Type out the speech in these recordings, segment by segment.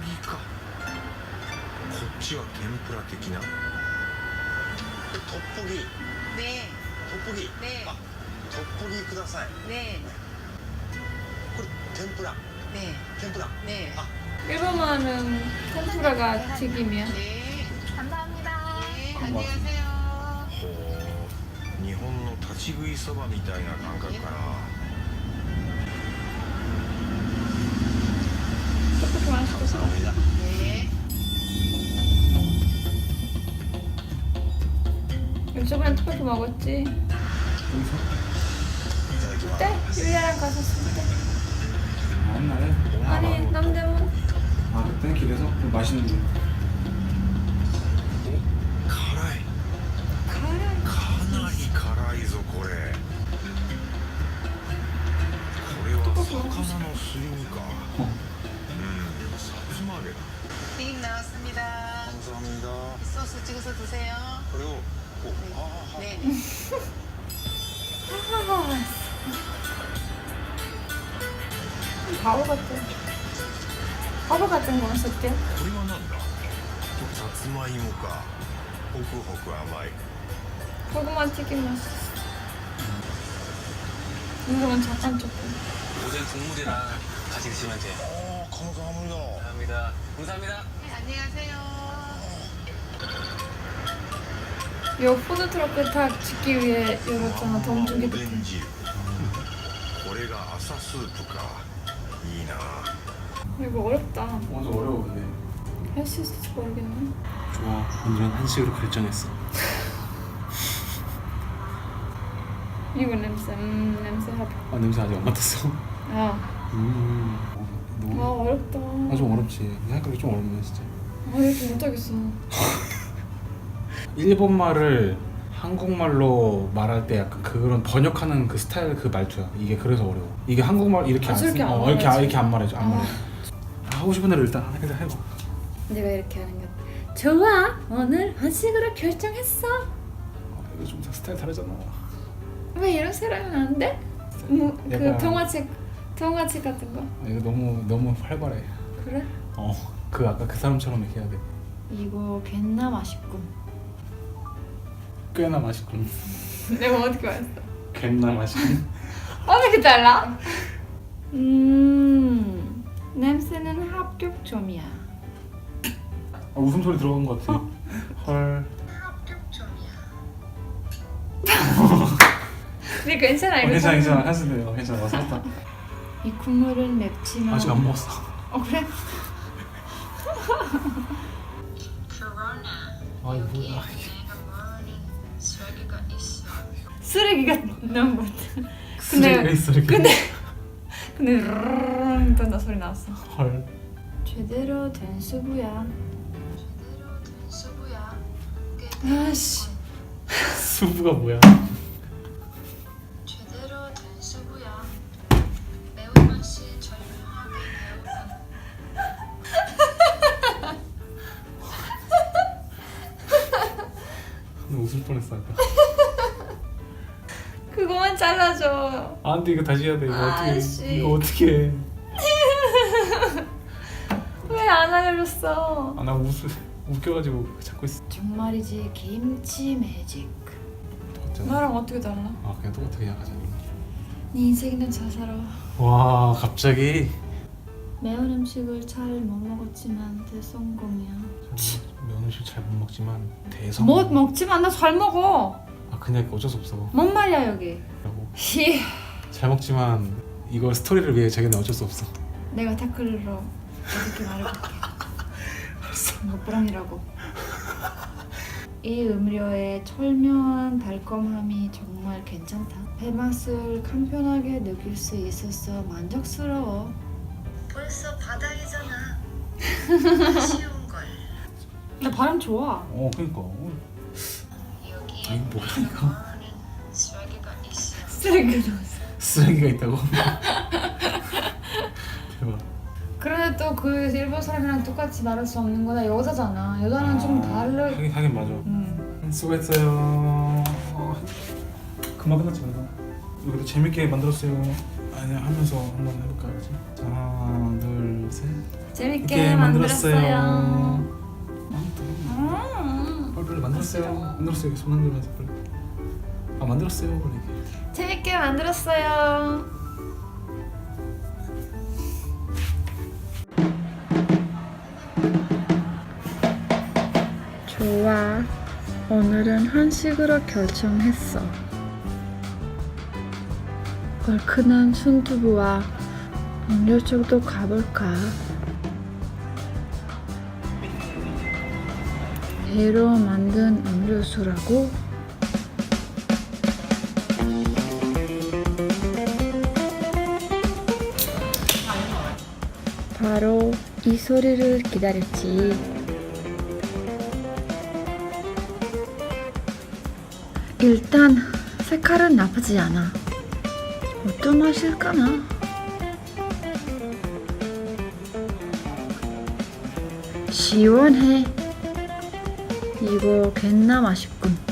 ぎかこっちは天ぷら的なトッポギ 네, トッポギ 네, あトッポギください 네, これ天ぷら 네, 天ぷら 네. 아. 일본어는 템프라가 튀김이야. 네, 감사합니다. 네, 안녕하세요. ほう日本の立ち食いそばみたいな感覚かな 떡볶이 맛있어서. 감사합니다 네, 우리 저번에 떡볶이 먹었지? 이ただきます 때? 유리아랑 갔었을 때. 아, 옛날에? 아니 남대문. 아 그때 길에서 그 맛있는 데 辛い 가라. かなり辛いぞこれこれは魚のすり身か 감사합니다 소스 찍어서 드세요. これをこうああ 네, 네. 바보 같아. 바보 같은 거 쓸게. これはなんださつまいもかホクホク甘い 고구마 튀김 맛있어. 이거는 잠깐 조금. 오전 국물이랑 같이 드시면 돼요. ああ감사합니다 감사합니다. 감사합니다. 네, 안녕하세요. 요 푸드트럭을 다 짓기 위해 열었잖아. 더 엄청 おで 기득해. ん汁これが朝スープかいいな 이거 어렵다. 완전 어려워 근데 할 수 있을지 모르겠네. 좋아 완전 한식으로 결정했어 이거 냄새, 음, 냄새 합. 아 냄새 아직 안 맡았어 야, 음 어, 아 너무 어렵다. 아, 좀 어렵지 생각하기 좀 어렵네 진짜 아 이렇게 못하겠어. 일본 말을 한국말로 말할 때 약간 그런 번역하는 그 스타일 그 말투야 이게 그래서 어려워 이게 한국말 이렇게 아, 안 저렇게 쓰, 안 어, 이렇게, 아, 말하지. 이렇게 안 말해줘 안 아. 말해 아, 하고 싶은 대로 일단 하나 해봐 내가 이렇게 하는 게 좋아. 오늘 한식으로 결정했어. 아, 이거 좀 스타일 다르잖아 왜 이런 사람은 안 돼? 뭐, 그 약간- 동화책, 동화책 같은 거. 아, 이거 너무 너무 활발해 그래? 어 그 아까 그 사람처럼 이렇게 해야 돼 이거 괜나 맛있군. 꽤나 맛있군 내가 어떻게 말했어? 꽤나 맛있군 어떻게 달라? 음, 냄새는 합격 점이야. 아, 웃음소리 들어간 것 같아 헐 근데 괜찮아 어, 이거. 괜찮아 좀- 괜찮아 한숨돼요 괜찮아 샀다 이 국물은 맵지만. 아직 안 먹었어 어 그래? 아 이거 뭐야 쓰레기가 너무 같아. 쓰레기가 있어 이렇게 근데 근데 르르르 된다 소리 나왔어. 헐 제대로 된 수부야. 아씨. 수부가 뭐야 제대로 된 수부야. 매운맛이 절묘하게 배우는 웃을 뻔했어 아까 잘라줘. 아 근데 이거 다시 해야 돼 이거 어떻게 아이씨. 이거 어떻게 해? 왜 안 알려줬어? 아나 웃 웃겨가지고 잡고 있어 정말이지 김치 매직. 똑같잖아 나랑 어떻게 달라? 아 그냥 똑같게 하자 네 인생은 잘 살아. 와 갑자기 매운 음식을 잘 못 먹었지만 대성공이야. 면 음식 잘 못 먹지만 대성 못 먹지만 나 잘 먹어. 아 그냥 어쩔 수 없어 뭔 말이야 여기? 히. 잘 먹지만 이거 스토리를 위해 자기는 어쩔 수 없어 내가 타클로 어떻게 말해볼게. 이거 뿌랑이라고. 이 음료의 철묘한 달콤함이 정말 괜찮다. 배맛을 간편하게 느낄 수 있어서 만족스러워. 벌써 바닥이잖아. 쉬운 걸. 나 발음 좋아. 어 그니까 어, 여기 아니 많은 쓰레기가 있어. 쓰레기 넣었어. 쓰레기가 있다고 대박 그런데 또 그 일본 사람이랑 똑같이 말할 수 없는 거다 여자잖아. 여자는 좀 다르. 하긴 하긴 맞아 음. 수고했어요 어, 금방 끝났지 그래도 여기도 재밌게 만들었어요 아니 하면서 한번 해볼까 그지? 하나 둘 셋 재밌게 이렇게 만들었어요. 만들었어요. 음, 빨리 빨리 만들었어요. 만들었어요. 손 흔들면서 빨리. 아 만들었어요. 빨리. 재밌게 만들었어요. 좋아. 오늘은 한식으로 결정했어. 얼큰한 순두부와 음료 쪽도 가볼까? 배로 만든 음료수라고? 바로 이 소리를 기다렸지. 일단 색깔은 나쁘지 않아. 어떤 맛일까나? 시원해. 이거 괜나 맛있군.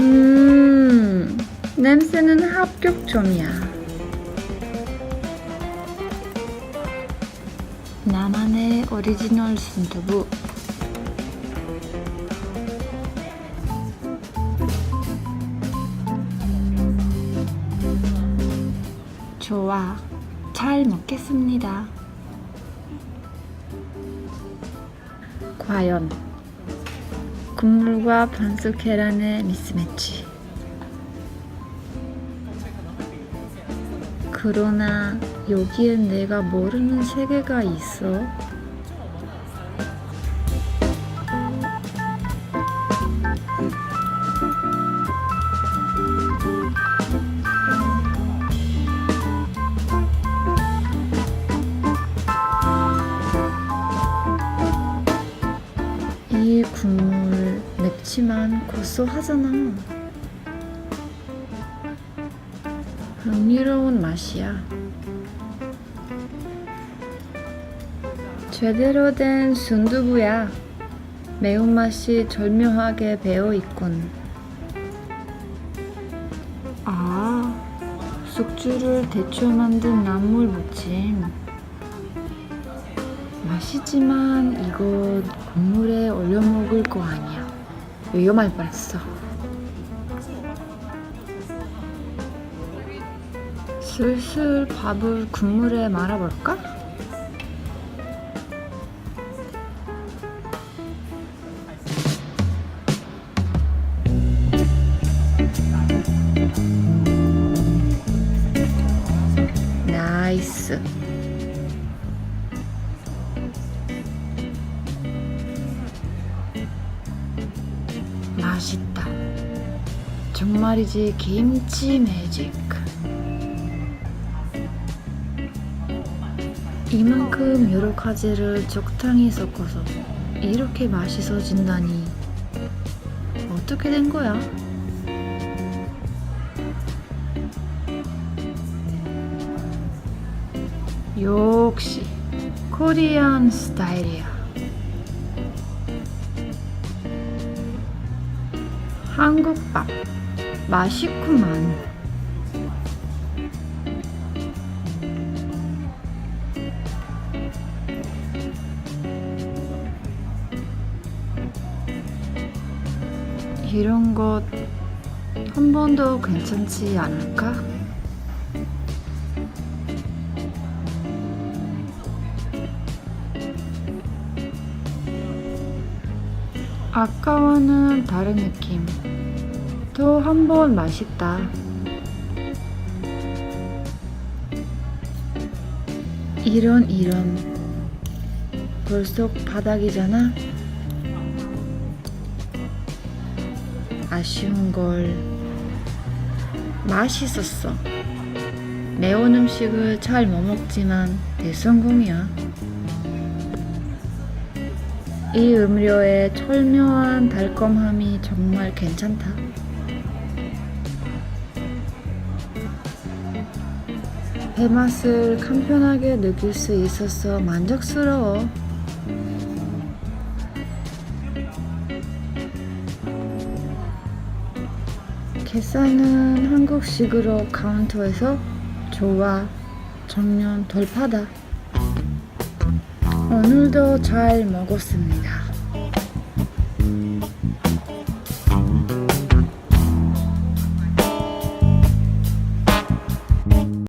음, 냄새는 합격 점이야. 나만의 오리지널 순두부. 좋아. 잘 먹겠습니다. 과연 국물과 반숙 계란의 미스매치. 그러나 여기엔 내가 모르는 세계가 있어. 맵지만 고소하잖아. 흥미로운 맛이야. 제대로 된 순두부야. 매운맛이 절묘하게 배어 있군. 아, 숙주를 데쳐 만든 나물 무침. 맛있지만 이거 국물에 올려 먹을 거 아니야. 위험할 뻔했어. 슬슬 밥을 국물에 말아볼까? 나이스. 말이지 김치 매직. 이만큼 여러 가지를 적당히 섞어서 이렇게 맛있어진다니 어떻게 된 거야? 역시 코리안 스타일이야. 한국밥 맛있구만. 이런 것 한 번도 괜찮지 않을까? 아까와는 다른 느낌. 또 한 번 맛있다. 이런 이런. 벌써 바닥이잖아. 아쉬운 걸. 맛있었어. 매운 음식을 잘 못 먹지만 대성공이야. 이 음료의 철묘한 달콤함이 정말 괜찮다. 배 맛을 간편하게 느낄 수 있어서 만족스러워. 계산은 한국식으로 카운터에서 좋아. 정년 돌파다. 오늘도 잘 먹었습니다.